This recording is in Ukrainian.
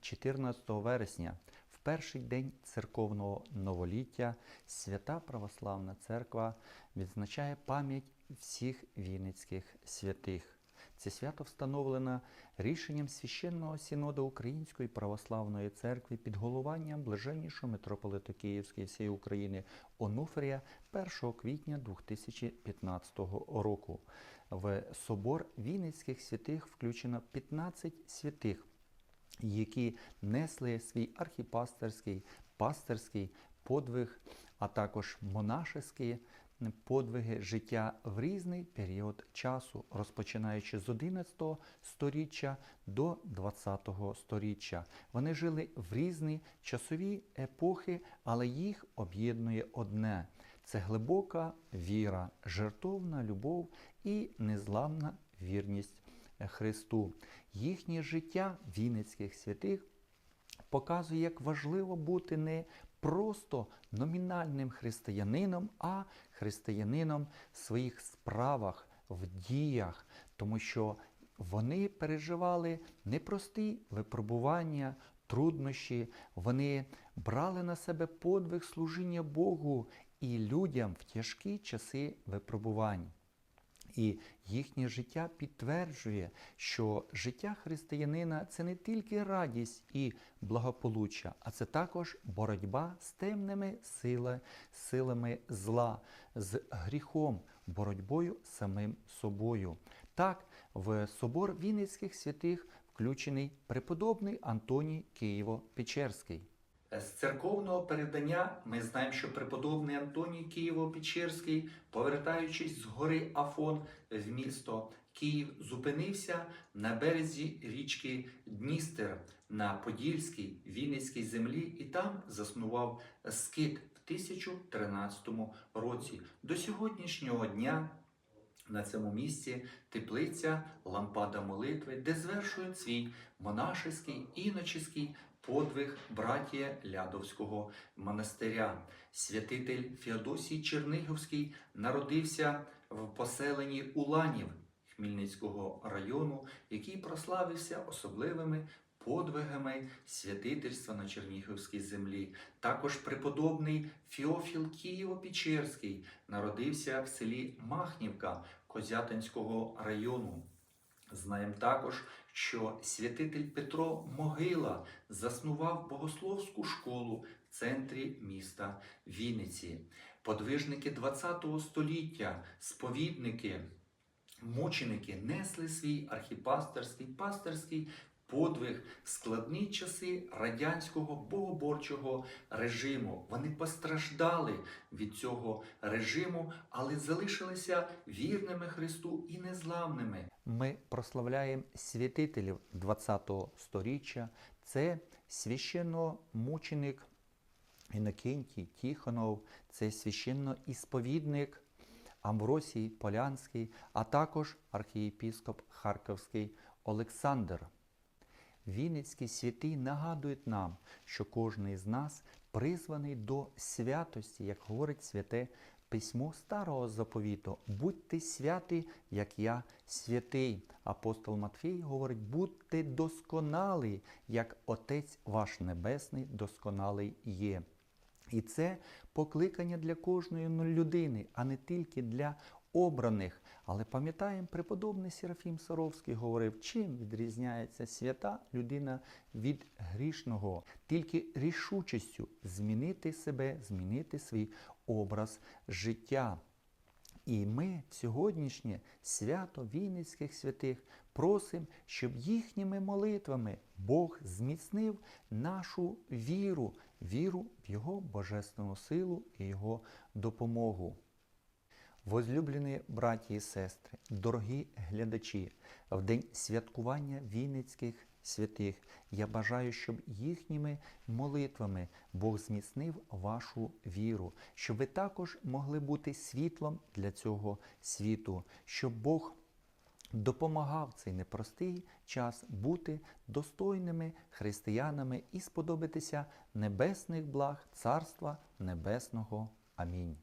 14 вересня, в перший день церковного новоліття, Свята Православна Церква відзначає пам'ять всіх вінницьких святих. Це свято встановлено рішенням Священного Синоду Української Православної Церкви під головуванням блаженнішого митрополита Київської всієї України Онуфрія 1 квітня 2015 року. В собор Вінницьких святих включено 15 святих, які несли свій архіпастерський, пастерський подвиг, а також монашеські подвиги життя в різний період часу, розпочинаючи з 11 сторіччя до 20 сторіччя. Вони жили в різні часові епохи, але їх об'єднує одне це глибока віра, жертовна любов і незламна вірність Христу. Їхнє життя вінницьких святих показує, як важливо бути не просто номінальним християнином, а християнином в своїх справах, в діях, тому що вони переживали непрості випробування, труднощі, вони брали на себе подвиг служіння Богу і людям в тяжкі часи випробувань. І їхнє життя підтверджує, що життя християнина це не тільки радість і благополуччя, а це також боротьба з темними сили, силами зла, з гріхом, боротьбою з самим собою. Так, в собор Вінницьких святих включений преподобний Антоній Києво-Печерський. З церковного передання ми знаємо, що преподобний Антоній Києво-Печерський, повертаючись з гори Афон в місто Київ, зупинився на березі річки Дністер на Подільській Вінницькій землі і там заснував скит в 1013 році. До сьогоднішнього дня. На цьому місці теплиця лампада молитви, де звершують свій монашеський іночеський подвиг братія Лядовського монастиря. Святитель Феодосій Черниговський народився в поселенні Уланів Хмельницького району, який прославився особливими подвигами святительства на Чернігівській землі. Також преподобний Фіофіл Києво-Печерський народився в селі Махнівка Козятинського району. Знаємо також, що святитель Петро Могила заснував богословську школу в центрі міста Вінниці. Подвижники ХХ століття, сповідники, мученики несли свій архіпастерський пастерський подвиг складні часи радянського богоборчого режиму. Вони постраждали від цього режиму, але залишилися вірними Христу і незламними. Ми прославляємо святителів ХХ століття. Це священномученик Інокентій Тихонов, це священноісповідник Амвросій Полянський, а також архієпіскоп Харківський Олександр. Вінницькі святи нагадують нам, що кожен із нас призваний до святості, як говорить святе письмо старого заповіту. Будьте святі, як я святий. Апостол Матфій говорить, будьте досконалі, як Отець ваш Небесний досконалий є. І це покликання для кожної людини, а не тільки для обраних. Але пам'ятаємо, преподобний Серафім Саровський говорив, чим відрізняється свята людина від грішного, тільки рішучістю змінити себе, змінити свій образ життя. І ми в сьогоднішнє свято Вінницьких святих просимо, щоб їхніми молитвами Бог зміцнив нашу віру, віру в Його божественну силу і Його допомогу. Возлюблені браті і сестри, дорогі глядачі, в день святкування Вінницьких святих я бажаю, щоб їхніми молитвами Бог зміцнив вашу віру, щоб ви також могли бути світлом для цього світу, щоб Бог допомагав цей непростий час бути достойними християнами і сподобатися небесних благ Царства Небесного. Амінь.